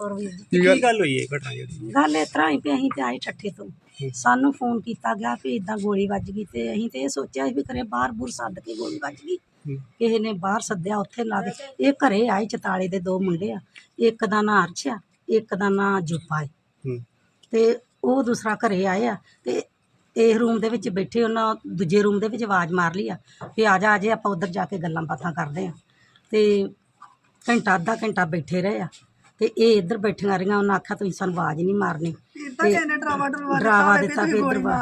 ਕੌਰ ਵੀਰ ਜੀ ਕੀ ਗੱਲ ਹੋਈ ਹੈ ਘਟਨਾ ਜਿਹੜੀ? ਗੱਲ ਇਸ ਤਰ੍ਹਾਂ ਹੀ ਵੀ ਅਸੀਂ ਤੇ ਆਏ ਠੱਠੇ ਤੋਂ। ਸਾਨੂੰ ਫੋਨ ਕੀਤਾ ਗਿਆ ਵੀ ਇਦਾਂ ਗੋਲੀ ਵੱਜ ਗਈ ਤੇ ਅਸੀਂ ਤੇ ਇਹ ਸੋਚਿਆ ਵੀ ਘਰੇ ਬਾਹਰ ਬੁਰ ਸੱਦ ਕੇ ਗੋਲੀ ਵੱਜ ਗਈ। ਕਿਸੇ ਨੇ ਬਾਹਰ ਸੱਦਿਆ ਉੱਥੇ ਲਾ ਦੇ ਇਹ ਘਰੇ ਆਏ ਚਤਾਲੇ ਦੇ ਦੋ ਮੁੰਡੇ ਆ। ਇੱਕ ਦਾ ਨਾਂ ਅਰਸ਼ ਆ ਇੱਕ ਦਾ ਨਾਂ ਜੁਪਾ ਹੂੰ। ਤੇ ਉਹ ਦੂਸਰਾ ਘਰੇ ਆਏ ਆ ਤੇ ਇਹ ਰੂਮ ਦੇ ਵਿੱਚ ਬੈਠੇ ਉਹਨਾਂ ਦੂਜੇ ਰੂਮ ਦੇ ਵਿੱਚ ਆਵਾਜ਼ ਮਾਰ ਲਈ ਆ ਵੀ ਆ ਜਾ ਆ ਜੇ ਆਪਾਂ ਉੱਧਰ ਜਾ ਕੇ ਗੱਲਾਂ ਬਾਤਾਂ ਕਰਦੇ ਆ। ਤੇ ਘੰਟਾ ਅੱਧਾ ਘੰਟਾ ਬੈਠੇ ਰਹੇ ਆ। ਤੇ ਇਹ ਇੱਧਰ ਬੈਠੀਆਂ ਰਹੀਆਂ ਉਹਨਾਂ ਆਖਿਆ ਤੁਸੀਂ ਸਾਨੂੰ ਆਵਾਜ਼ ਨਹੀਂ ਮਾਰਨੀ। ਤੇ ਡਰਾਵਾ ਦਿੱਤਾ ਵੀ ਇੱਧਰ ਵਾ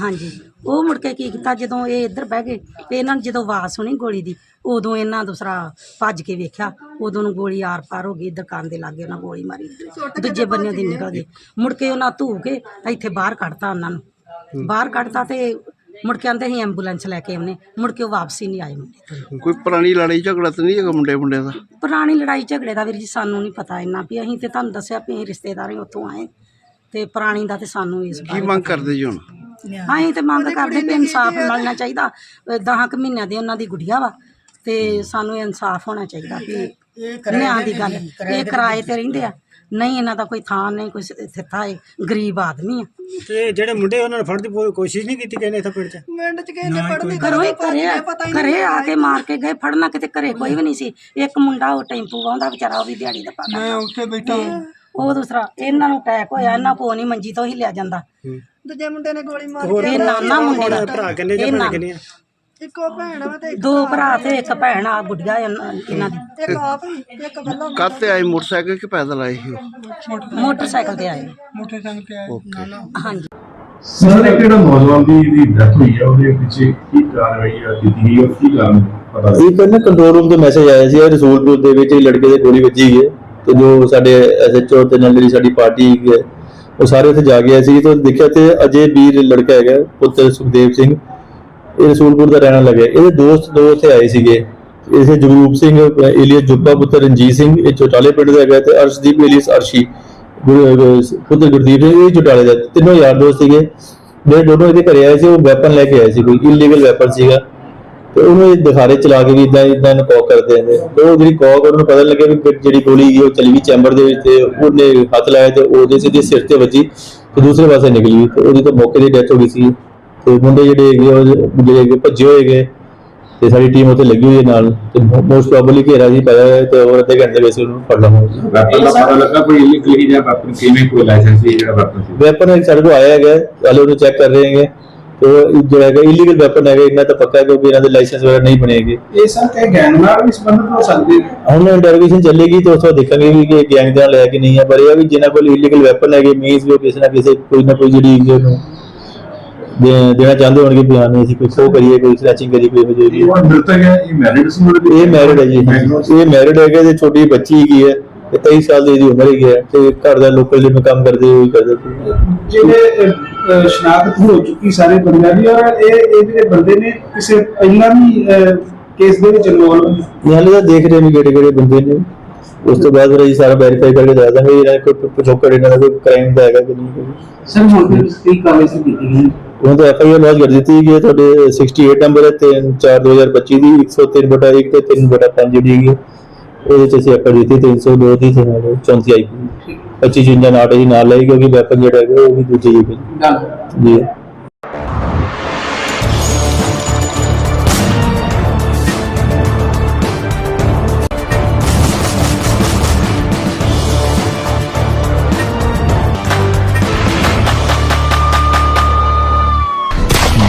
ਹਾਂਜੀ। ਉਹ ਮੁੜ ਕੇ ਕੀ ਕੀਤਾ ਜਦੋਂ ਇਹ ਇੱਧਰ ਬਹਿ ਗਏ ਤੇ ਇਹਨਾਂ ਨੇ ਜਦੋਂ ਆਵਾਜ਼ ਸੁਣੀ ਗੋਲੀ ਦੀ ਉਦੋਂ ਇਹਨਾਂ ਦੂਸਰਾ ਭੱਜ ਕੇ ਵੇਖਿਆ ਉਦੋਂ ਨੂੰ ਗੋਲੀ ਆਰ ਪਾਰ ਹੋ ਗਈ ਦੁਕਾਨ ਦੇ ਲਾਗੇ ਉਹਨਾਂ ਗੋਲੀ ਮਾਰੀ। ਦੂਜੇ ਬੰਨੇ ਦੀ ਨਿਕਲ ਗਈ ਮੁੜ ਕੇ ਉਹਨਾਂ ਧੂ ਕੇ ਇੱਥੇ ਬਾਹਰ ਕੱਢਤਾ ਉਹਨਾਂ ਨੂੰ। ਬਾਹਰ ਕੱਢਤਾ ਤੇ ਮੁੜ ਕੇ ਆਂਦੇ ਸੀ ਐਂਬੂਲੈਂਸ ਲੈ ਕੇ ਆਉਨੇ ਮੁੜ ਕੇ ਉਹ ਵਾਪਸ ਹੀ ਨਹੀਂ ਆਏ ਮੁੰਡੇ ਕੋਈ ਪੁਰਾਣੀ ਲੜਾਈ ਝਗੜਾ ਤਾਂ ਨਹੀਂ ਹੈਗਾ ਮੁੰਡੇ ਮੁੰਡੇ ਦਾ? ਪੁਰਾਣੀ ਲੜਾਈ ਝਗੜੇ ਦਾ ਵੀਰ ਜੀ ਸਾਨੂੰ ਨਹੀਂ ਪਤਾ ਇੰਨਾ ਵੀ। ਅਸੀਂ ਤੇ ਤੁਹਾਨੂੰ ਦੱਸਿਆ ਵੀ ਅਸੀਂ ਰਿਸ਼ਤੇਦਾਰ ਹੀ ਉੱਥੋਂ ਆਏ। ਤੇ ਪੁਰਾਣੀ ਦਾ ਤੇ ਸਾਨੂੰ ਇਸ ਕੀ ਬਾਰੇ ਮੰਗ ਕਰਦੇ ਜੀ ਹੁਣ? ਅਸੀਂ ਤੇ ਮੰਗ ਕਰਦੇ ਵੀ ਇਨਸਾਫ ਮਿਲਣਾ ਚਾਹੀਦਾ। 10 ਕੁ ਮਹੀਨਿਆਂ ਦੀ ਉਹਨਾਂ ਦੀ ਗੁੜੀਆ ਵਾ। ਤੇ ਸਾਨੂੰ ਇਨਸਾਫ ਹੋਣਾ ਚਾਹੀਦਾ ਵੀ ਨਿਆਂ ਦੀ ਗੱਲ ਇਹ ਕਿਰਾਏ ਤੇ ਰਹਿੰਦੇ ਆ। ਨਹੀਂ ਇਹਨਾਂ ਦਾ ਕੋਈ ਥਾਂ ਨਹੀਂ ਕੋਈ ਥਿੱਤਾ ਹੈ ਗਰੀਬ ਆਦਮੀ ਆ। ਤੇ ਜਿਹੜੇ ਮੁੰਡੇ ਉਹਨਾਂ ਨੇ ਫੜਨ ਦੀ ਪੂਰੀ ਕੋਸ਼ਿਸ਼ ਨਹੀਂ ਕੀਤੀ ਕਿਸੇ ਨੇ ਇੱਥੇ ਪਿੰਡ 'ਚ? ਘਰੋਂ ਹੀ ਘਰੇ ਘਰੇ ਆ ਕੇ ਮਾਰ ਕੇ ਗਏ ਫੜਨਾ ਕਿਤੇ ਘਰੇ ਕੋਈ ਵੀ ਨਹੀਂ ਸੀ। ਇੱਕ ਮੁੰਡਾ ਉਹ ਟੈਂਪੂ ਵਾਉਂਦਾ ਵਿਚਾਰਾ ਉਹ ਵੀ ਦਿਹਾੜੀ ਦਾ ਪਾਉਂਦਾ ਮੈਂ ਉੱਥੇ ਬੈਠਾ ਉਹ ਦੂਸਰਾ ਇਹਨਾਂ ਨੂੰ ਅਟੈਕ ਹੋਇਆ ਇਹਨਾਂ ਕੋ ਨਹੀਂ ਮੰਜੀ ਤੋਂ ਹੀ ਲਿਆ ਜਾਂਦਾ। ਦੂਜੇ ਮੁੰਡੇ ਨੇ ਗੋਲੀ ਮਾਰ ਹੋਰ ਇਹ ਨਾਨਾ ਮੁੰਡੇ ਦਾ। ਭਰਾ ਕਿੰਨੇ ਜਾਂ ਇਹ ਭੈਣਾਂ ਨਾ- ਕਿੰਨੀਆਂ ਇੱਕੋ ਭੈਣ ਵਾ ਤੇ ਦੋ ਭਰਾ ਤੇ ਇੱਕ ਭੈਣ ਆ ਗੁੱਡੀਆ ਇਹਨਾਂ ਇਹਨਾਂ ਦੀ। ਇੱਕ ਆਪ ਹੀ ਇੱਕ ਗੱਲਾਂ ਕਾਹਤੇ ਆਏ ਮੋਟਰਸਾਈਕਲ ਕਿ ਪੈਦਲ ਆਏ ਸੀ? ਮੋਟਰਸਾਈਕਲ ਤੇ ਆਏ। ਮੋਟਰਸਾਈਕਲ ਤੇ ਆਏ। ਓਕੇ। ਹਾਂਜੀ। ਸਰ ਇੱਕ ਜਿਹੜਾ ਨੌਜਵਾਨ ਦੀ ਦੀ ਡੈਥ ਹੋਈ ਹੈ ਉਹਦੇ ਪਿੱਛੇ ਕੀ ਕਾਰਵਾਈ ਆ ਕੀਤੀ ਗਈ ਔਰ ਕੀ ਕਾਰਨ ਪਤਾ ਇਹ ਪਹਿਲਾਂ ਕੰਟਰੋਲ ਰੂਮ ਤੋਂ ਮੈਸੇਜ ਆਇਆ ਸੀ ਇਹ ਰਸੂਲਪੁਰ ਦੇ ਵਿੱਚ ਇਹ ਲੜਕੇ ਦੇ ਗੋਲੀ ਵੱਜੀ ਹੈ ਤੇ ਜੋ ਸਾਡੇ ਐਸਐਚਓ ਤੇ ਨਾਲ ਜਿਹੜੀ ਸਾਡੀ ਪਾਰਟੀ ਹੈਗੀ ਹੈ ਉਹ ਸਾਰੇ ਉੱਥੇ ਜਾ ਗਏ ਸੀ ਤੇ ਦੇਖਿਆ ਤੇ ਅਜੇ ਵੀਰ ਲੜਕਾ ਹੈਗਾ ਪੁੱਤਰ ਸੁਖਦੇਵ ਸਿੰਘ। ਇਹ ਰਸੂਲਪੁਰ ਦਾ ਰਹਿਣ ਲੱਗਾ ਇਹਦੇ ਦੋਸਤ ਦੋ ਉੱਥੇ ਆਏ ਸੀਗੇ। ਇਸੇ ਜਗਰੂਪ ਸਿੰਘ ਏਲੀਅਸ ਜੁੱਪਾ ਪੁੱਤਰ ਰਣਜੀਤ ਸਿੰਘ, ਇਹ ਚੋਟਾਲੇ ਪਿੰਡ ਦਾ ਹੈਗਾ ਤੇ ਅਰਸ਼ਦੀਪ ਏਲੀਅਸ ਅਰਸ਼ੀ ਪੁੱਤਰ ਗੁਰਦੀਪ ਸਿੰਘ, ਇਹ ਚੋਟਾਲੇ ਦਾ। ਤਿੰਨੋਂ ਯਾਰ ਦੋਸਤ ਸੀਗੇ। ਜਿਹੜੇ ਦੋਨੋਂ ਇਹਦੇ ਘਰੇ ਆਏ ਸੀ, ਉਹ ਵੈਪਨ ਲੈ ਕੇ ਆਏ ਸੀ, ਕੋਈ ਇਲੀਗਲ ਵੈਪਨ ਸੀਗਾ। ਤੇ ਉਹਨੂੰ ਇਹ ਦਿਖਾਰੇ ਚਲਾ ਕੇ ਵੀ ਇਦਾਂ ਇਦਾਂ ਨੂੰ ਕਰਦੇ ਨੇ ਉਹ ਜਿਹੜੀ ਕੌਕ ਉਹਨੂੰ ਪਤਾ ਲੱਗਿਆ ਵੀ ਜਿਹੜੀ ਗੋਲੀ ਗਈ ਉਹ ਚਲੀ ਗਈ ਚੈਂਬਰ ਦੇ ਵਿੱਚ ਤੇ ਉਹਨੇ ਹੱਥ ਲਾਇਆ ਤੇ ਉਹਦੇ ਸਿੱਧੇ ਸਿਰ ਤੇ ਵੱਜੀ ਤੇ ਦੂਸਰੇ ਪਾਸੇ ਨਿਕਲੀ। ਤੇ ਉਹਦੀ ਤਾਂ ਮੌਕੇ ਦੀ ਡੈਥ ਹੋ ਗਈ ਸੀ। ਤੇ ਮੁੰਡੇ ਜਿਹੜੇ ਹੈਗੇ ਉਹ ਜਿਹੜੇ ਹੈਗੇ ਭੱਜੇ ਹੋਏ ਹੈਗੇ ਤੇ ਸਾਡੀ ਟੀਮ ਉੱਥੇ ਲੱਗੀ ਹੋਈ ਹੈ ਨਾਲ। ਤੇ ਮੋਸਟ ਪ੍ਰੋਬਬਲੀ ਘੇਰਾ ਜੀ ਪਾਇਆ ਹੈ ਤੇ ਹੋਰ ਅੱਧੇ ਘੰਟੇ ਵਿੱਚ ਉਹਨੂੰ ਫੜ ਲਵਾਂਗੇ। ਵੈਪਨ ਦਾ ਪਤਾ ਲੱਗਾ ਕੋਈ ਇਲੀਗਲ ਹੀ ਜਾਂ ਵੈਪਨ ਕਿਵੇਂ ਕੋਈ ਲਾਇਸੈਂਸ ਸੀ ਜਿਹੜਾ ਵੈਪਨ ਸੀ? ਵੈਪਨ ਸਾਡੇ ਕੋਲ ਆਇਆ ਹੈਗਾ ਹਾਲੇ ਉਹਨੂੰ ਚੈੱਕ ਕਰ ਰਹੇ ਹੈਗੇ। ਤੇ ਉਹ ਜਿਹੜਾ ਹੈਗਾ ਇਲੀਗਲ ਵੈਪਨ ਹੈਗਾ ਇਹਨਾਂ ਤਾਂ ਪੱਕਾ ਕਿਉਂਕਿ ਇਹਨਾਂ ਦੇ ਲਾਇਸੈਂਸ ਵਗੈਰਾ ਨਹੀਂ ਬਣੇਗੇ ਇਹ ਸਰ ਕਿ ਗੈਂਗ ਨਾਲ ਵੀ ਸੰਬੰਧਿਤ ਹੋ ਸਕਦੇ ਨੇ ਹੁਣ ਇੰਟਰੋਗੇਸ਼ਨ ਚੱਲੇਗੀ ਤੇ ਉਸ ਤੋਂ ਦੇਖਾਂਗੇ ਵੀ ਕਿ ਗੈਂਗ ਦਾ ਲੈ ਕੇ ਨਹੀਂ ਹੈ ਪਰ ਇਹ ਵੀ ਜਿਨ੍ਹਾਂ ਕੋਲ ਇਲੀਗਲ ਵੈਪਨ ਹੈਗੇ ਮੀਨਸ ਵੀ ਕਿਸੇ ਨਾ ਕਿਸੇ ਕੋਈ ਨਾ ਕੋਈ ਜਿਹੜੀ ਜੋ ਨੂੰ ਦੇ- ਦੇਣਾ ਚਾਹੁੰਦੇ ਹੋਣਗੇ ਵੀ ਹਾਂ ਨਹੀਂ ਅਸੀਂ ਕੋਈ ਖੋ ਕਰੀਏ ਕੋਈ ਸਨੈਚਿੰਗ ਕਰੀਏ ਕੋਈ ਹੋ ਇਹ ਮ੍ਰਿਤਕ ਹੈ ਇਹ ਮੈਰਿਡ ਸੀ ਮੁੰਡੇ ਦੀ? ਇਹ ਮੈਰਿਡ ਹੈ ਜੀ ਇਹ ਮੈਰਿਡ ਹੈਗਾ ਤੇ ਛੋਟੀ ਬੱਚੀ ਹੈਗੀ ਹੈ ਤੇ 23 ਸਾਲ ਦੀ ਇਹਦੀ ਉਮਰ ਹੈਗੀ ਹੈ ਤੇ ਘਰ ਦਾ ਲੋਕਲ ਜਿਵੇਂ ਕੰਮ ਕਰਦੇ ਹੋਏ ਕਰਦੇ। ਅਹ, ਅਹ, ਸ਼ਨਾਖਤ ਹੋ ਚੁੱਕੀ ਸਾਰੇ ਬੰਦਿਆਂ ਦੀ ਔਰ ਇਹ ਇਹ ਜਿਹੜੇ ਬੰਦੇ ਨੇ ਕਿਸੇ ਪਹਿਲਾਂ ਵੀ ਕੇਸ ਦੇ ਵਿੱਚ ਇਨਵੋਲਵ ਇਹ ਹਾਲੇ ਤਾਂ ਦੇਖ ਰਹੇ ਨੇ ਕਿਹੜੇ ਕਿਹੜੇ ਬੰਦੇ ਨੇ। ਉਸ ਤੋਂ ਬਾਅਦ ਫਿਰ ਅਸੀਂ ਸਾਰਾ ਵੈਰੀਫਾਈ ਕਰਕੇ ਦੱਸ ਦਾਂਗੇ ਇਹਨਾਂ ਕੋਈ ਪਿਛੋਕੜ ਇਹਨਾਂ ਦਾ ਕੋਈ ਕ੍ਰਾਈਮ ਦਾ ਹੈਗਾ ਕਿ ਨਹੀਂ। ਸਰ ਹੁਣ ਵੀ ਕੀ ਕਾਰਵਾਈ ਸੀ ਕੀਤੀ ਗਈ। ਉਹਨਾਂ ਤੋਂ ਐਫ ਆਈ ਆਰ ਲੌਂਚ ਕਰ ਦਿੱਤੀ ਗਈ ਹੈ ਤੁਹਾਡੇ 68 ਨੰਬਰ ਹੈ 3 4 2025 ਦੀ 103 ਬਟਾ 1 ਤੇ 3 ਬਟਾ 5 ਜਿਹੜੀ ਹੈਗੀ। ਉਹਦੇ ਚ ਅਸੀਂ ਐਫ ਆਈ ਦਿੱਤੀ 302 ਦੀ ਤੇ ਨਾਲ 34 ਆਈ। 25 ਜਿੰਦਾ ਨਾਟ ਜੀ ਨਾਲ ਲਈ ਕਿਉਂਕਿ ਵੈਪਨ ਜਿਹੜਾ ਹੈਗਾ ਉਹ ਵੀ ਦੂਜੇ ਹੈ। ਜੀ।